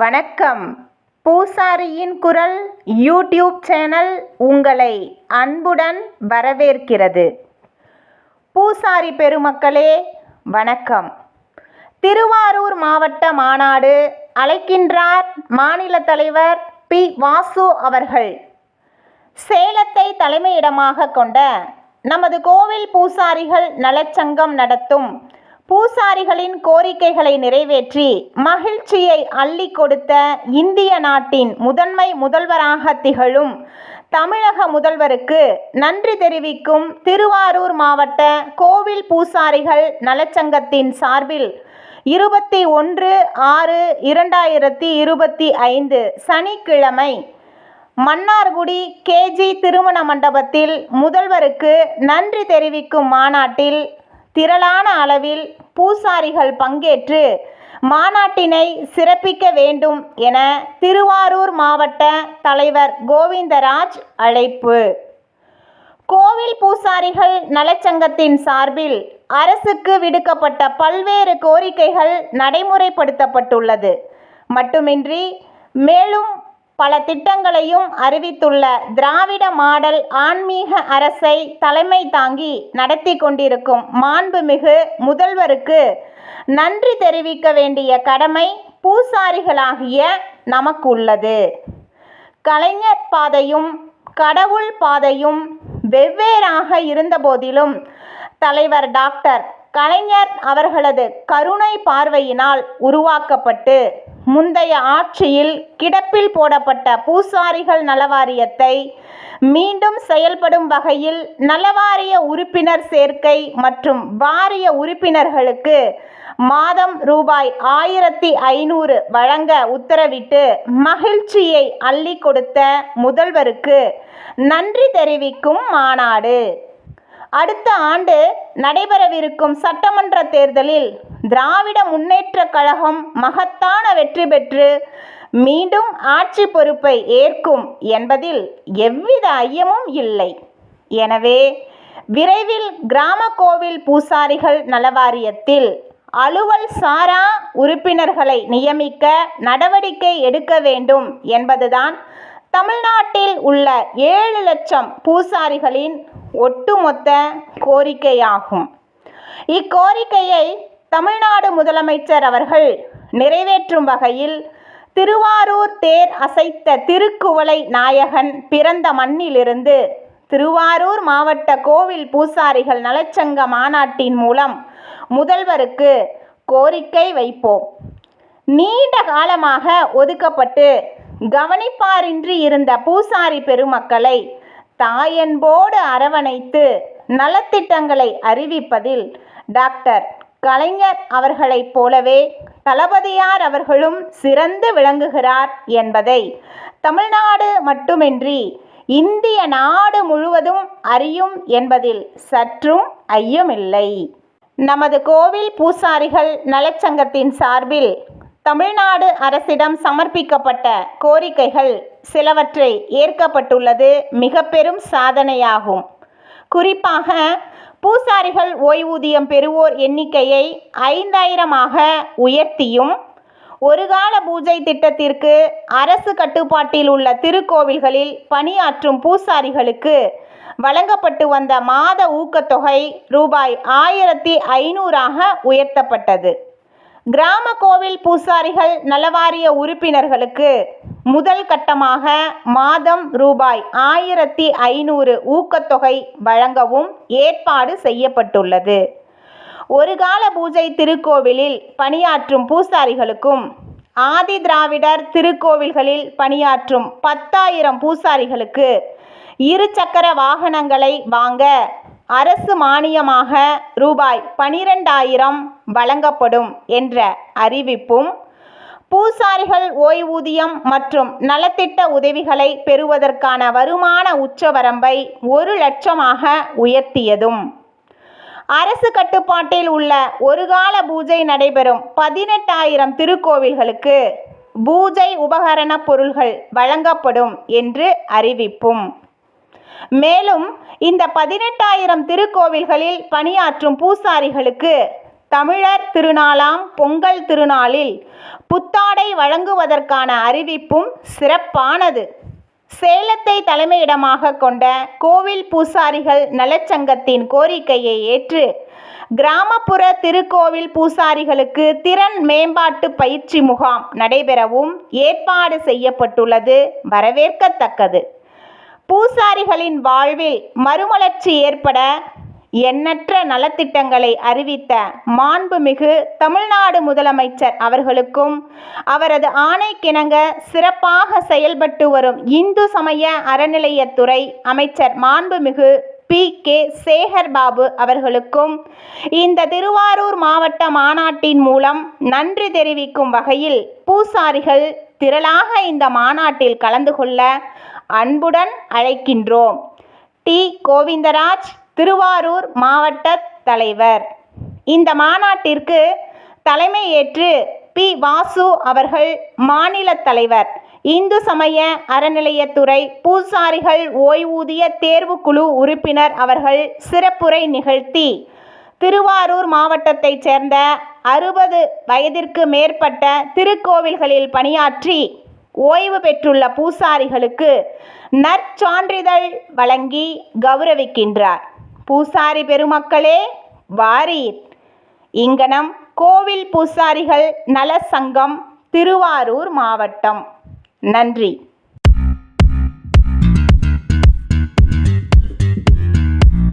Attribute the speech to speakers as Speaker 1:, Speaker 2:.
Speaker 1: வணக்கம். பூசாரியின் குரல் YouTube channel உங்களை அன்புடன் வரவேற்கிறது. பூசாரி பெருமக்களே வணக்கம். திருவாரூர் மாவட்ட மாநாடு அழைக்கின்றார் மாநில தலைவர் பி. வாசு அவர்கள். சேலத்தை தலைமையிடமாக கொண்ட நமது கோவில் பூசாரிகள் நலச்சங்கம் நடத்தும் பூசாரிகளின் கோரிக்கைகளை நிறைவேற்றி மகிழ்ச்சியை அள்ளி கொடுத்த இந்திய நாட்டின் முதன்மை முதல்வராக திகழும் தமிழக முதல்வருக்கு நன்றி தெரிவிக்கும் திருவாரூர் மாவட்ட கோவில் பூசாரிகள் நலச்சங்கத்தின் சார்பில் இருபத்தி ஒன்று ஆறு இரண்டாயிரத்தி இருபத்தி ஐந்து சனிக்கிழமை மன்னார்குடி கேஜி திருமண மண்டபத்தில் முதல்வருக்கு நன்றி தெரிவிக்கும் மாநாட்டில் திரளான அளவில் பூசாரிகள் பங்கேற்று மாநாட்டினை சிறப்பிக்க வேண்டும் என திருவாரூர் மாவட்ட தலைவர் கோவிந்தராஜ் அழைப்பு. கோவில் பூசாரிகள் நலச்சங்கத்தின் சார்பில் அரசுக்கு விடுக்கப்பட்ட பல்வேறு கோரிக்கைகள் நடைமுறைப்படுத்தப்பட்டுள்ளது. மட்டுமின்றி மேலும் பல திட்டங்களையும் அறிவித்துள்ள திராவிட மாடல் ஆன்மீக அரசை தலைமை தாங்கி நடத்தி கொண்டிருக்கும் மாண்புமிகு முதல்வருக்கு நன்றி தெரிவிக்க வேண்டிய கடமை பூசாரிகளாகிய நமக்கு உள்ளது கலைஞர் பாதையும் கடவுள் பாதையும் வெவ்வேறாக இருந்தபோதிலும் தலைவர் டாக்டர் கலைஞர் அவர்களது கருணை பார்வையினால் உருவாக்கப்பட்டு முந்தைய ஆட்சியில் கிடப்பில் போடப்பட்ட பூசாரிகள் நலவாரியத்தை மீண்டும் செயல்படும் வகையில் நலவாரிய உறுப்பினர் சேர்க்கை மற்றும் வாரிய உறுப்பினர்களுக்கு மாதம் ரூபாய் ஆயிரத்தி ஐநூறு வழங்க உத்தரவிட்டு மகிழ்ச்சியை அள்ளி கொடுத்த முதல்வருக்கு நன்றி தெரிவிக்கும் மாநாடு. அடுத்த ஆண்டு நடைபெறவிருக்கும் சட்டமன்ற தேர்தலில் திராவிட முன்னேற்ற கழகம் மகத்தான வெற்றி பெற்று மீண்டும் ஆட்சி பொறுப்பை ஏற்கும் என்பதில் எவ்வித ஐயமும் இல்லை. எனவே விரைவில் கிராம கோவில் பூசாரிகள் நலவாரியத்தில் அலுவல் சாரா உறுப்பினர்களை நியமிக்க நடவடிக்கை எடுக்க வேண்டும் என்பதுதான் தமிழ்நாட்டில் உள்ள ஏழு லட்சம் பூசாரிகளின் ஒட்டுமொத்த கோரிக்கையாகும். இக்கோரிக்கையை தமிழ்நாடு முதலமைச்சர் அவர்கள் நிறைவேற்றும் வகையில் திருவாரூர் தேர் அசைத்த திருக்குவளை நாயகன் பிறந்த மண்ணிலிருந்து திருவாரூர் மாவட்ட கோவில் பூசாரிகள் நலச்சங்க மாநாட்டின் மூலம் முதல்வருக்கு கோரிக்கை வைப்போம். நீண்ட காலமாக ஒதுக்கப்பட்டு கவனிப்பாரின்றி இருந்த பூசாரி பெருமக்களை தாயன்போடு அரவணைத்து நலத்திட்டங்களை அறிவிப்பதில் டாக்டர் கலைஞர் அவர்களைப் போலவே தளபதியார் அவர்களும் சிறந்து விளங்குகிறார் என்பதை தமிழ்நாடு மட்டுமின்றி இந்திய நாடு முழுவதும் அறியும் என்பதில் சற்றும் ஐயமில்லை. நமது கோவில் பூசாரிகள் நலச்சங்கத்தின் சார்பில் தமிழ்நாடு அரசிடம் சமர்ப்பிக்கப்பட்ட கோரிக்கைகள் சிலவற்றை ஏற்கப்பட்டுள்ளது மிக பெரும் சாதனையாகும். குறிப்பாக பூசாரிகள் ஓய்வூதியம் பெறுவோர் எண்ணிக்கையை ஐந்தாயிரமாக உயர்த்தியும் ஒரு கால பூஜை திட்டத்திற்கு அரசு கட்டுப்பாட்டில் உள்ள திருக்கோவில்களில் பணியாற்றும் பூசாரிகளுக்கு வழங்கப்பட்டு வந்த மாத ஊக்கத்தொகை ரூபாய் ஆயிரத்தி ஐநூறாக உயர்த்தப்பட்டது. கிராம கோவில் பூசாரிகள் நலவாரிய உறுப்பினர்களுக்கு முதல் கட்டமாக மாதம் ரூபாய் ஆயிரத்தி ஐநூறு ஊக்கத்தொகை வழங்கவும் ஏற்பாடு செய்யப்பட்டுள்ளது. ஒரு கால பூஜை திருக்கோவிலில் பணியாற்றும் பூசாரிகளுக்கும் ஆதி திராவிடர் திருக்கோவில்களில் பணியாற்றும் பத்தாயிரம் பூசாரிகளுக்கு இருசக்கர வாகனங்களை வாங்க அரசு மானியமாக ரூபாய் பனிரெண்டாயிரம் வழங்கப்படும் என்ற அறிவிப்பும் பூசாரிகள் ஓய்வூதியம் மற்றும் நலத்திட்ட உதவிகளை பெறுவதற்கான வருமான உச்சவரம்பை ஒரு லட்சமாக உயர்த்தியதும். அரசு கட்டுப்பாட்டில் உள்ள ஒரு கால பூஜை நடைபெறும் பதினெட்டாயிரம் திருக்கோவில்களுக்கு பூஜை உபகரண பொருள்கள் வழங்கப்படும் என்று அறிவிப்பும். மேலும் இந்த பதினெட்டாயிரம் திருக்கோவில்களில் பணியாற்றும் பூசாரிகளுக்கு தமிழர் திருநாளாம் பொங்கல் திருநாளில் புத்தாடை வழங்குவதற்கான அறிவிப்பும் சிறப்பானது. சேலத்தை தலைமையிடமாக கொண்ட கோவில் பூசாரிகள் நலச்சங்கத்தின் கோரிக்கையை ஏற்று கிராமப்புற திருக்கோவில் பூசாரிகளுக்கு திறன் மேம்பாட்டு பயிற்சி முகாம் நடைபெறவும் ஏற்பாடு செய்யப்பட்டுள்ளது வரவேற்கத்தக்கது. பூசாரிகளின் வாழ்வில் மறுமலர்ச்சி ஏற்பட எண்ணற்ற நலத்திட்டங்களை அறிவித்த மாண்புமிகு தமிழ்நாடு முதலமைச்சர் அவர்களுக்கும் அவரது ஆணைக்கிணங்க சிறப்பாக செயல்பட்டு வரும் இந்து சமய அறநிலையத்துறை அமைச்சர் மாண்புமிகு பி. கே. சேகர் பாபு அவர்களுக்கும் இந்த திருவாரூர் மாவட்ட மாநாட்டின் மூலம் நன்றி தெரிவிக்கும் வகையில் பூசாரிகள் திரளாக இந்த மாநாட்டில் கலந்து கொள்ள அன்புடன் அழைக்கின்றோம். டி. கோவிந்தராஜ் திருவாரூர் மாவட்ட தலைவர். இந்த மாநாட்டிற்கு தலைமையேற்று பி. வாசு அவர்கள் மாநில தலைவர். இந்து சமய அறநிலையத்துறை பூசாரிகள் ஓய்வூதிய தேர்வுக்குழு உறுப்பினர் அவர்கள் சிறப்புரை நிகழ்த்தி திருவாரூர் மாவட்டத்தைச் சேர்ந்த அறுபது வயதிற்கு மேற்பட்ட திருக்கோவில்களில் பணியாற்றி ஓய்வு பெற்றுள்ள பூசாரிகளுக்கு நற்சான்றிதழ் வழங்கி கௌரவிக்கின்றார். பூசாரி பெருமக்களே வாரீர். இங்கனம் கோவில் பூசாரிகள் நல சங்கம் திருவாரூர் மாவட்டம். நன்றி.